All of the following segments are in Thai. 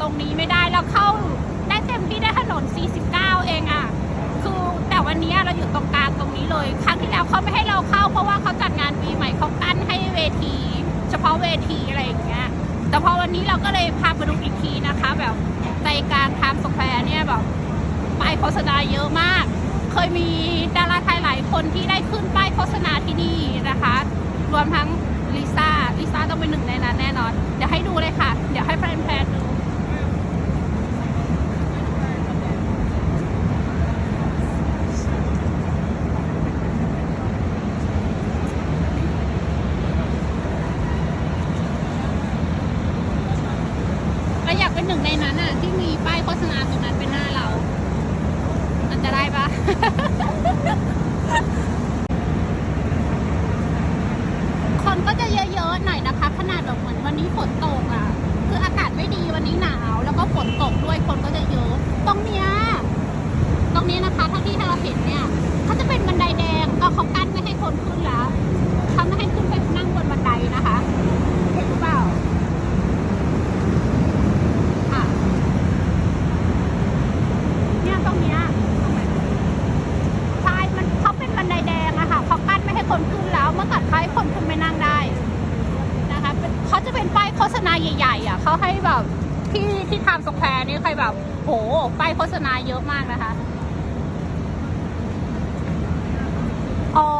ตรงนี้ไม่ได้เราเข้าได้เต็มที่ได้ถนน 49 เองอะคือแต่วันนี้เราอยู่ตรงกลางตรงนี้เลย ครั้งที่แล้วเขาไม่ให้เราเข้าเพราะว่าเขาจัดงานปีใหม่เขากั้นให้เวที เฉพาะเวทีอะไรอย่างเงี้ย แต่พอวันนี้เราก็เลยพาไปดูอีกทีนะคะ แบบใจกลางไทม์สแควร์เนี่ยแบบป้ายโฆษณาเยอะมาก เคยมีดาราไทยหลายคนที่ได้ขึ้นป้ายโฆษณาที่นี่นะคะ รวมทั้งลิซ่าลิซ่าต้องเป็นหนึ่งในนั้นแน่นอน เดี๋ยวให้ดูเลยค่ะ เดี๋ยวให้แฟนๆดู เราอยากเป็นหนึ่งในนั้นอะ ที่มีป้ายโฆษณาตรงนั้นเป็นหน้าเรา มันจะได้ปะ คนก็จะเยอะๆหน่อยนะคะ ขนาดแบบเหมือนวันนี้ฝนตกอะ คืออากาศไม่ดีวันนี้หนาว แล้วก็ฝนตกด้วยคนก็จะเยอะ ตรงเนี้ยตรงนี้นะคะเท่าที่เราเห็นเนี่ยเขาจะเป็นบันไดแดงก็เขากั้นไม่ให้คนขึ้นแล้วเขาไม่ให้ขึ้นไปนั่งบนบันไดนะคะ เห็นหรือเปล่า ค่ะเนี่ยตรงเนี้ยใช่มันเขาเป็นบันไดแดงอะค่ะเขากั้นไม่ให้คนขึ้นแล้ว เมื่อก่อนเขาให้คนขึ้นไปนั่งได้นะคะเป็นเขาจะเป็นป้ายโฆษณาใหญ่ๆอะเขาให้ แบบที่ที่ไทม์สแควร์นี่ใครแบบโหป้ายโฆษณาเยอะมากนะคะ อ๋อ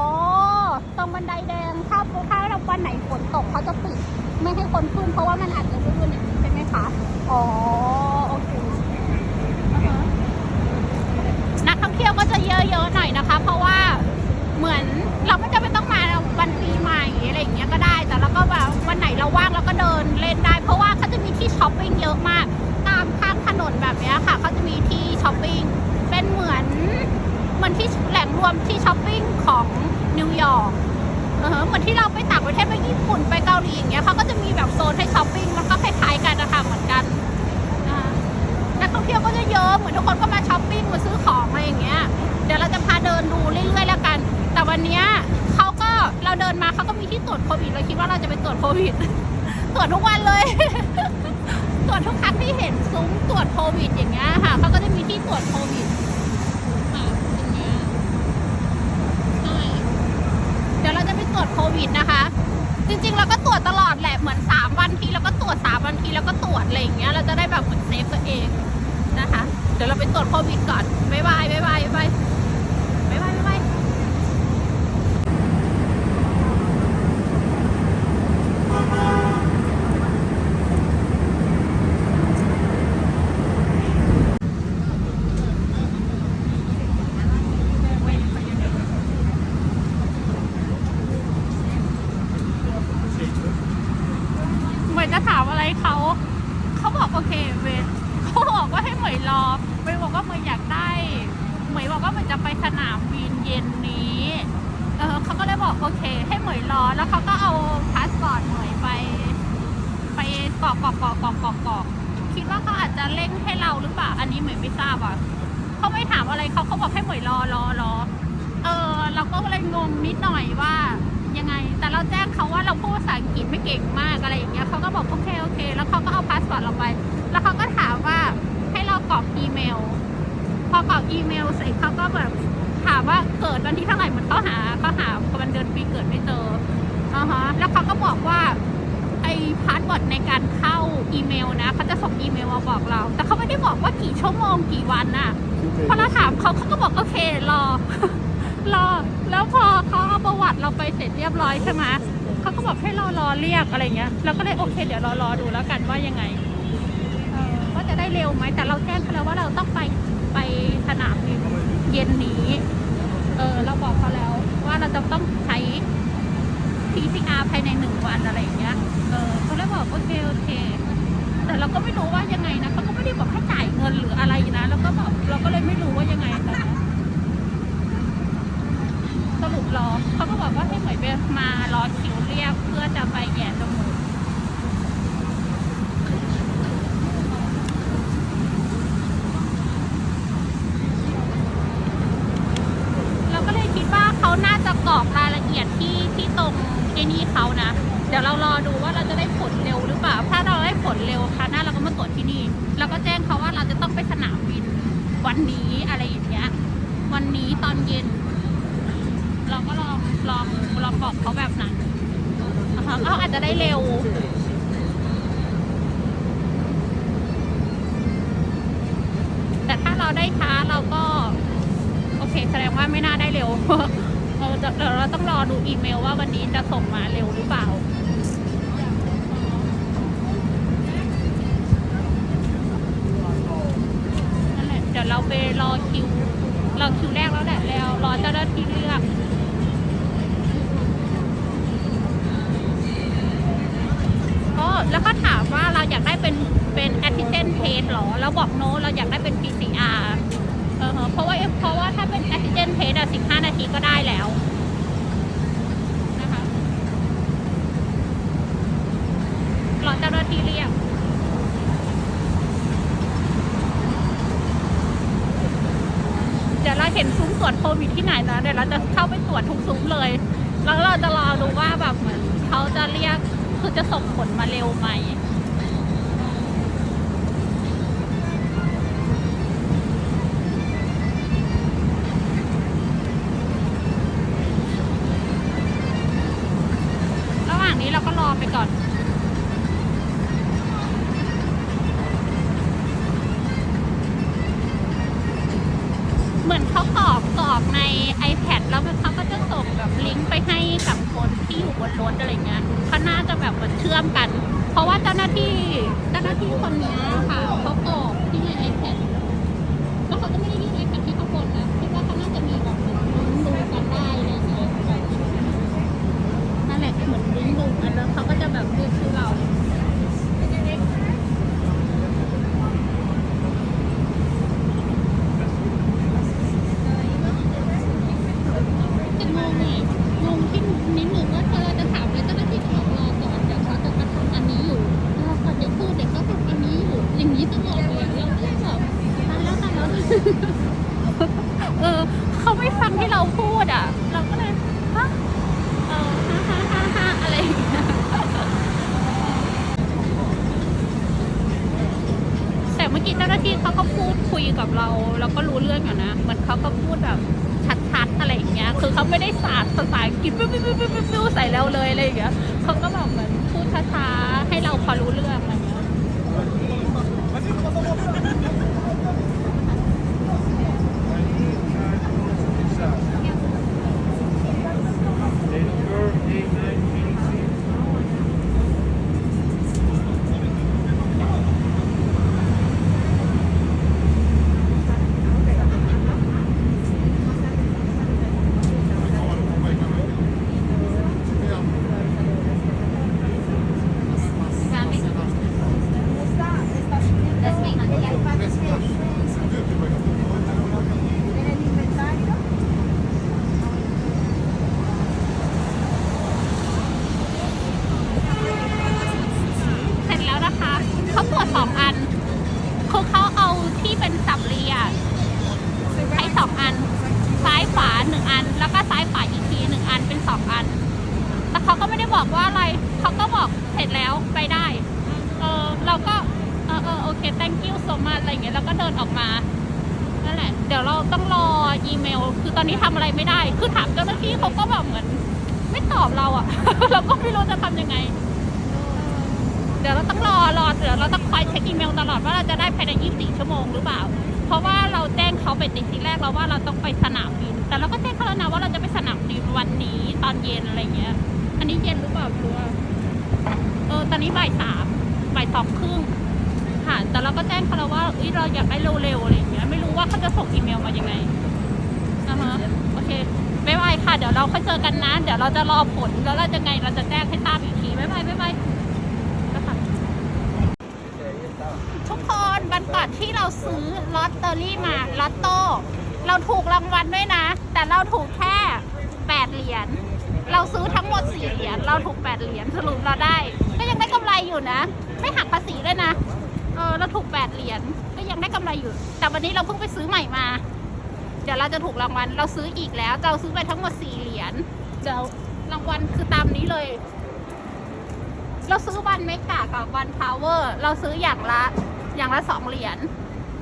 ตรงบันไดแดงถ้าถ้าเราวันไหนฝนตกเขาจะปิด ไม่ให้คนขึ้นเพราะว่ามันอาจจะลื่นๆอย่างนี้ใช่ไหมคะ อ๋อ โอเคอ่าฮะนักท่องเที่ยวก็จะเยอะๆหน่อยนะคะ เพราะ ตรวจโควิดเราคิดว่าเราจะไปตรวจโควิด ตรวจทุกวันเลย ตรวจทุกครั้งที่เห็นซุ้มตรวจโควิดอย่างเงี้ยค่ะเขาก็จะมีที่ตรวจโควิดค่ะอย่างเงี้ยใช่เดี๋ยวเราจะไปตรวจโควิดนะคะ จริงๆเราก็ตรวจตลอดแหละเหมือน 3 วันทีแล้วก็ตรวจ 3 วันทีแล้วก็ตรวจอะไรอย่างเงี้ยเราจะได้แบบเหมือนเซฟตัวเองนะคะ เดี๋ยวเราไปตรวจโควิดก่อนบ๊ายบายบ๊ายบายบ๊ายบายบาย บ๊ายบาย เหมยจะถามอะไรเขา เขาบอกโอเคเวนเขาบอกว่าให้เหมยรอเหมยบอกว่าเหมยอยากได้ เหมยบอกว่าเหมยจะไปสนามบินเย็นนี้ เออเขาก็เลยบอกโอเค ให้เหมยรอ แล้วเขาก็เอาพาสปอร์ตเหมยไป ไป กรอกกรอกกรอกกรอกกรอกกรอกคิดว่าเขาอาจจะเร่งให้เราหรือเปล่า อันนี้เหมยไม่ทราบอะเขาไม่ถามอะไรเขาเขาบอกให้เหมยรอรอรอเออเราก็เลยงงนิดหน่อยว่ายังไง แต่เราแจ้งเขาว่าเราพูดภาษาอังกฤษไม่เก่งมากอะไรอย่างเงี้ยเขาก็บอกโอเคโอเค แล้วเขาก็เอาพาสปอร์ตเราไป แล้วเขาก็ถามว่าให้เรากรอกอีเมล พอกรอกอีเมลเสร็จเขาก็แบบถามว่าเกิดวันที่เท่าไหร่เหมือนเขาหาเขาหาวันเดือนปีเกิดไม่เจออ่าฮะแล้วเขาก็บอกว่า ไอ้พาสเวิร์ดในการเข้าอีเมลนะเขาจะส่งอีเมลมาบอกเรา แต่เขาไม่ได้บอกว่ากี่ชั่วโมงกี่วันน่ะพอเราถามเขาเขาก็บอกโอเครอรอ แล้วพอเขาเอาประวัติเราไปเสร็จเรียบร้อยใช่ไหมเขาก็บอกให้เรารอเรียกอะไรเงี้ยเราก็เลยโอเค เดี๋ยวเรารอดูแล้วกันว่ายังไงเออว่าจะได้เร็วไหมแต่เราแจ้งเขาแล้วว่าเราต้องไปไปสนามบินเย็นนี้ เออเราบอกเขาแล้วว่าเราจะต้องใช้ PCR ภายในหนึ่งวันอะไรอย่างเงี้ยเออเขาเลยบอกโอเคโอเค แต่เราก็ไม่รู้ว่ายังไงนะเขาก็ไม่ได้บอกให้จ่ายเงินหรืออะไรนะแล้วันนี้ตอนเย็น เราก็ลองลองลองบอกเขาแบบนั้นนะเขาอาจจะได้เร็วแต่ถ้าเราได้ช้าเราก็ โอเค แสดงว่าไม่น่าได้เร็วเราจะเดี๋ยวเราต้องรอดูอีเมลว่าวันนี้จะส่งมาเร็วหรือเปล่านั่นแหละเดี๋ยวเราไปรอคิว เราคิวแรกแล้วแหละแล้วรอเจ้าหน้าที่เลือกก็แล้วก็ถามว่าเราอยากได้เป็นเป็นแอนติเจนเทสหรอแล้วบอกโนเราอยากได้เป็น PCR เออเพราะว่าเพราะว่าถ้าเป็นแอนติเจนเทสอะ15นาทีก็ได้แล้วนะคะรอเจ้าหน้าที่เรียก เดี๋ยวเราเห็นซุ้มตรวจโควิด ที่ไหนนะเดี๋ยวเราจะเข้าไปตรวจทุกซุ้มเลย แล้วเราจะรอดูว่าแบบเหมือนเขาจะเรียกคือจะส่งผลมาเร็วไหม ชื่อมกัน เพราะว่าเจ้าหน้าที่เจ้าหน้าที่คนนี้ค่ะเขาบอกที่ใน iPad แล้วเขาก็ไม่ได้ยื่น iPad ให้เขาคนนะคิดว่าเขาน่าจะมีแบบเหมือนลิงก์ดูกันได้อะไรเงี้ยนั่นแหละเหมือนลิงก์ดูกันแล้วเขาก็จะแบบเรียกชื่อเรา จะงงไงงงที่นิดนึงว่าพอเราจะถามเลยเจ้าหน้าที่เขาบอกรอก่อนเดี๋ยวเขาจะมาทำอันนี้อยู่รอก่อนเดี๋ยวพูดเดี๋ยวเขาทำอันนี้อยู่ อย่างนี้ตลอดเลยแล้วก็แบบตายแล้วตายแล้ว เออเขาไม่ฟังที่เราพูดอะ เราก็เลยฮะเออฮ่าฮ่าฮ่าอะไรอย่างเงี้ยแต่เมื่อกี้เจ้าหน้าที่เขาก็พูดคุยกับเรา เราก็รู้เรื่องอยู่นะเหมือนเขาก็พูดแบบชัดๆอะไรอย่างเงี้ย คือเขาไม่ได้สาดภาษาอังกฤษปิ๊บปิ๊บปิ๊บปิ๊บปิ๊บใส่เราเลยอะไรอย่างเงี้ยเขาก็แบบเหมือนพูดช้าๆให้เราพอรู้เรื่องอะไรอย่างเงี้ย เสร็จแล้วนะคะ เขาตรวจสองอัน คือเขาเอาที่เป็นสับเรียให้สองอัน ซ้ายขวาหนึ่งอัน แล้วก็ซ้ายขวาอีกทีหนึ่งอันเป็นสองอัน แต่เขาก็ไม่ได้บอกว่าอะไร เขาก็บอกเสร็จแล้วไปได้ เออเราก็ เออเออโอเค thank you so much อะไรอย่างเงี้ย แล้วก็เดินออกมา นั่นแหละ เดี๋ยวเราต้องรออีเมล คื อนนี้ทำอะไรไม่ได้ คือถามเจ้าหน้าที่เขาก็แบบเหมือน ไม่ตอบเราอะเราก็ไม่รู้จะทำยังไง เดี๋ยวเราต้องรอรอเดี๋ยวเราต้องคอยเช็คอีเมลตลอดว่าเราจะได้ภายใน 24 ชั่วโมงหรือเปล่า เพราะว่าเราแจ้งเขาไปติดทีแรกเราว่าเราต้องไปสนามบิน แต่เราก็แจ้งเขาแล้วนะว่าเราจะไปสนามบินวันนี้ตอนเย็นอะไรเงี้ย อันนี้เย็นหรือเปล่าไม่รู้อะเออตอนนี้บ่ายสามบ่ายสองครึ่งค่ะ แต่เราก็แจ้งเขาแล้วว่าเอ้ยเราอยากได้เร็วๆอะไรเงี้ย ไม่รู้ว่าเขาจะส่งอีเมลมายังไง อ่าฮะโอเคบ๊ายบายค่ะ เดี๋ยวเราค่อยเจอกันนะ เดี๋ยวเราจะรอผลแล้วเราจะไงเราจะแจ้งให้ทราบอีกทีบายบายบายบายนะคะทุกคนวันก่อนที่เราซื้อลอตเตอรี่มาลอตโต้เราถูกรางวัลด้วยนะ แต่เราถูกแค่แปดเหรียญเราซื้อทั้งหมดสี่เหรียญเราถูกแปดเหรียญสรุปเราได้ ก็ยังได้กำไรอยู่นะ ไม่หักภาษีด้วยนะเออเราถูกแปดเหรียญก็ยังได้กำไรอยู่ แต่วันนี้เราเพิ่งไปซื้อใหม่มา เดี๋ยวเราจะถูกรางวัลเราซื้ออีกแล้วเราซื้อไปทั้งหมดสี่เหรียญเดี๋ยวรางวัลคือตามนี้เลย เราซื้อวันเมกากับวันพาวเวอร์เราซื้ออย่างละอย่างละสองเหรียญ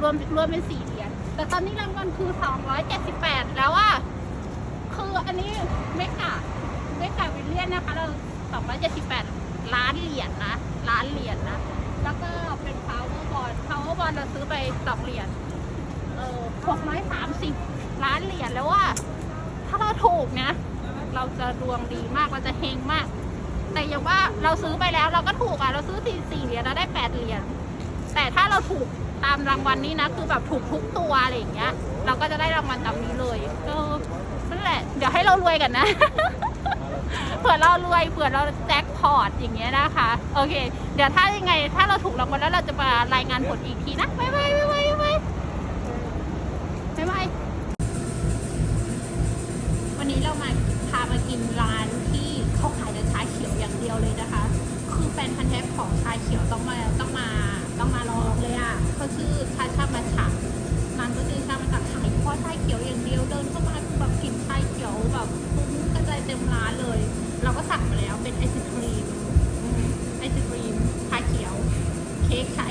รวมรวมเป็นสี่เหรียญแต่ตอนนี้รางวัลคือสองร้อยเจ็ดสิบแปดแล้วว่าคืออันนี้เมกาเมกาวิลเลียนนะคะเราสองร้อยเจ็ดสิบแปดล้านเหรียญนะล้านเหรียญนะแล้วก็เป็นพาวเวอร์บอลพาวเวอร์บอลเราซื้อไปสองเหรียญ 630 ล้านเหรียญแล้วว่า ถ้าเราถูกนะ เราจะดวงดีมากเราจะเฮงมาก แต่อย่างว่าเราซื้อไปแล้วเราก็ถูกอะเราซื้อสี่เหรียญเราได้แปดเหรียญแต่ถ้าเราถูกตามรางวัลนนี้นะ คือแบบถูกทุกตัวอะไรอย่างเงี้ย เราก็จะได้รางวัลตามนี้เลยก็นั่นแหละ เดี๋ยวให้เรารวยกันนะเผื่อเรารวยเผื่อเราแจ็คพอตอย่างเงี้ยนะคะ โอเค เดี๋ยวถ้ายังไง ถ้าเราถูกรางวัลแล้วเราจะมารายงานผลอีกทีนะบบ๊ายบาย้องมาลองเลยอะเขาชื่อชาชามาฉะมันก็คือชามาฉะขายเฉพาะชาเขียวอย่างเดียวเดินเข้ามาแบบกลิ่นชาเขียวแบบฟุ้งกระจายเต็มร้านเลย เราก็สั่งมาแล้วเป็นไอศครีมไอศครีมชาเขียว เค้กชา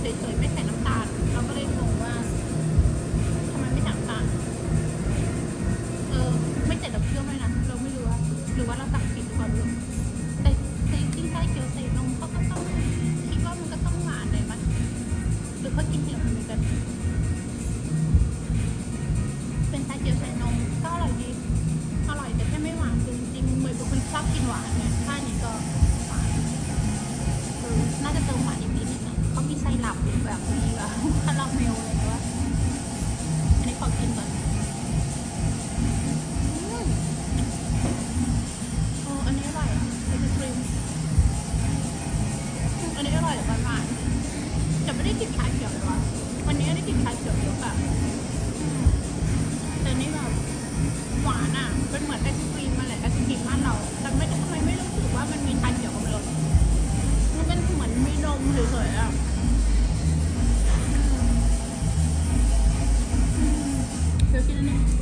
เฉยๆไม่ใส่น้ำ Thank you.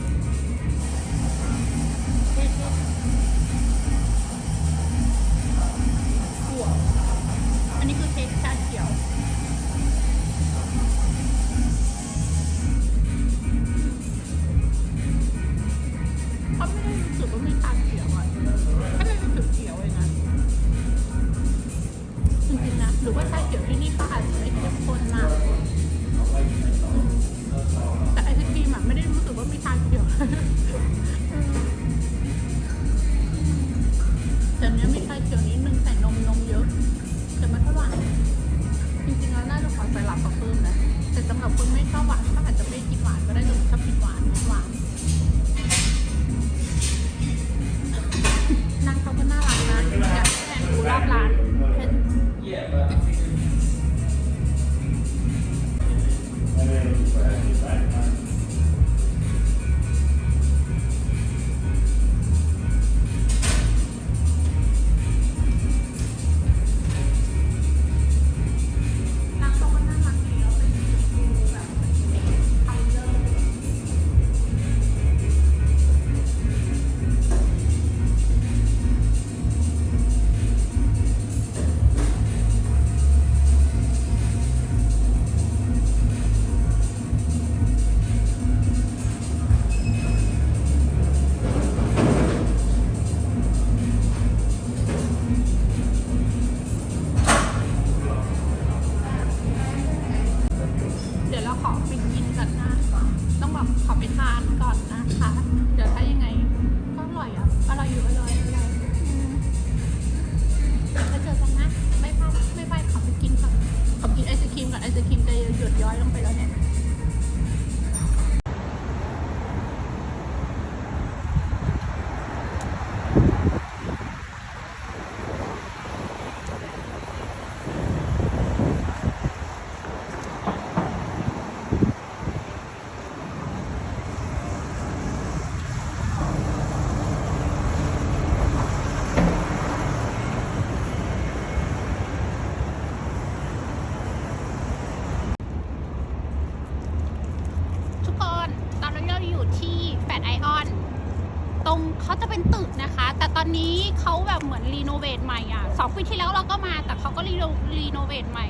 เหมือนรีโนเวทใหม่อะสองปีที่แล้วเราก็มาแต่เขาก็รีโนเวทใหม่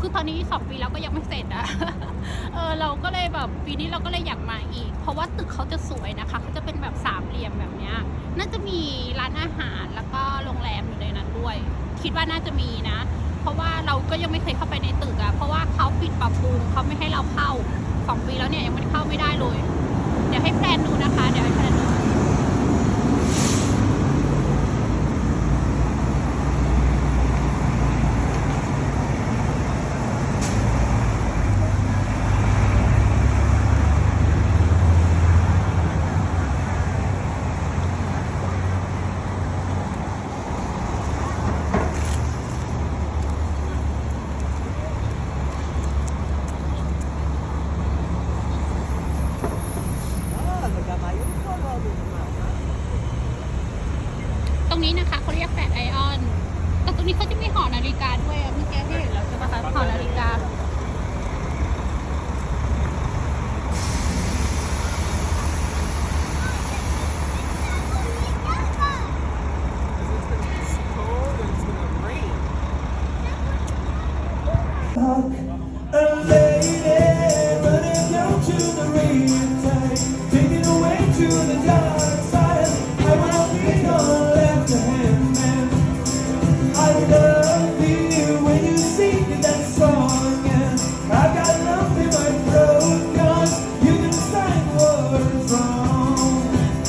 คือตอนนี้สองปีแล้วก็ยังไม่เสร็จอะเออเราก็เลยแบบปีนี้เราก็เลยอยากมาอีก เพราะว่าตึกเขาจะสวยนะคะเขาจะเป็นแบบสามเหลี่ยมแบบเนี้ยน่าจะมีร้านอาหารแล้วก็โรงแรมอยู่ในนั้นด้วย คิดว่าน่าจะมีนะ เพราะว่าเราก็ยังไม่เคยเข้าไปในตึกอะเพราะว่าเขาปิดปรับปรุงเขาไม่ให้เราเข้าสองปีแล้วเนี่ยยังไม่เข้าไม่ได้เลย เดี๋ยวให้แพลนดูนะคะ เดี๋ยวให้แพลน